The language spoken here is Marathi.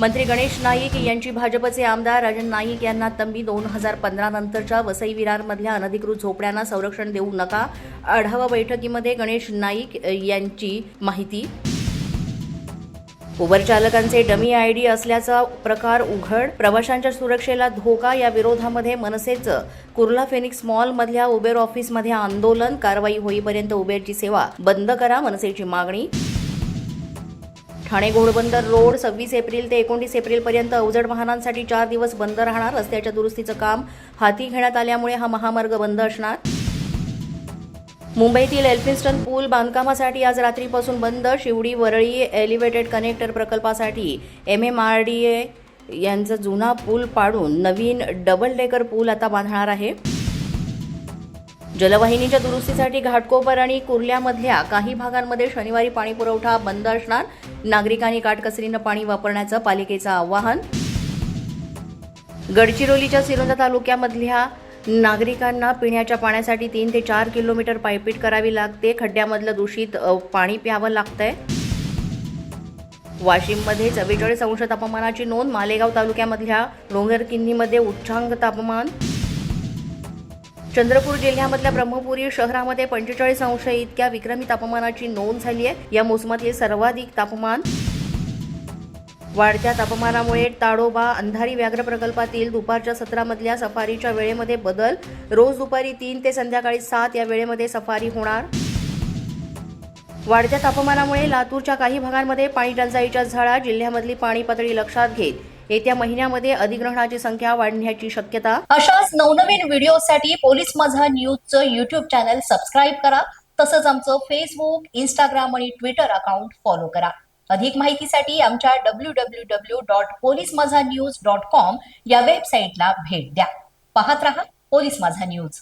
मंत्री गणेश नाईक यांची भाजपचे आमदार राजन नाईक यांना तंबी दोन हजार पंधरा नंतरच्या वसई विरारमधल्या अनधिकृत झोपड्यांना संरक्षण देऊ नका आढावा बैठकीमध्ये गणेश नाईक यांची माहिती. उबर चालकांचे डमी आय डी असल्याचा प्रकार उघड प्रवाशांच्या सुरक्षेला धोका या विरोधामध्ये मनसेचं. कुर्ला फेनिक्स मॉलमधल्या उबेर ऑफिसमध्ये आंदोलन कारवाई होईपर्यंत उबेरची सेवा बंद करा मनसेची मागणी. ठाणे घोडबंदर रोड सव्वीस एप्रिल ते एकोणतीस एप्रिलपर्यंत अवजड वाहनांसाठी चार दिवस बंद राहणार. रस्त्याच्या दुरुस्तीचं काम हाती घेण्यात आल्यामुळे हा महामार्ग बंद असणार. मुंबईतील एल्फिन्स्टन पूल बांधकामासाठी आज रात्रीपासून बंद. शिवडी वरळी एलिव्हेटेड कनेक्टर प्रकल्पासाठी M M R D A यांचा जुना पूल पाडून नवीन डबल डेकर पूल आता बांधणार आहे. जलवाहिनीच्या दुरुस्तीसाठी घाटकोपर आणि कुर्ल्यामधल्या काही भागांमध्ये शनिवारी पाणी पुरवठा बंद असणार. नागरिकांनी काटकसरीनं पाणी वापरण्याचं पालिकेचं आवाहन. गडचिरोलीच्या सिरोंदा तालुक्यामधल्या नागरिकांना पिण्याच्या पाण्यासाठी तीन ते चार किलोमीटर पायपीट करावी लागते. खड्ड्यामधलं दूषित पाणी प्यावं लागतंय. वाशिममध्ये चव्वेचाळीस अंश तापमानाची नोंद. मालेगाव तालुक्यामधल्या डोंगरकिन्नीमध्ये उच्चांक तापमान चंद्रपूर जिल्ह्यामधल्या ब्रह्मपुरी शहरामध्ये पंचेचाळीस अंश इतक्या विक्रमी तापमानाची नोंद झाली आहे. या मोसमातले सर्वाधिक तापमान वाढत्या तापमानामुळे ताडोबा अंधारी व्याघ्र प्रकल्पातील दुपारच्या सत्रामधल्या सफारीच्या वेळेमध्ये बदल. रोज दुपारी तीन ते संध्याकाळी सात या वेळेमध्ये सफारी होणार. वाढत्या तापमानामुळे लातूरच्या काही भागांमध्ये पाणी टंचाईच्या झाडा जिल्ह्यामधली पाणी पातळी लक्षात घेत येत्या महिन्यामध्ये अधिग्रहणाची संख्या वाढण्याची शक्यता. अशाच नवनवीन व्हिडिओसाठी पोलीस माझा न्यूजचं युट्यूब चॅनल सबस्क्राईब करा. तसंच आमचं फेसबुक इंस्टाग्राम आणि ट्विटर अकाउंट फॉलो करा. अधिक माहितीसाठी आमच्या W W W dot police Majha news dot com या वेबसाईटला भेट द्या. पाहत रहा पोलीस माझा न्यूज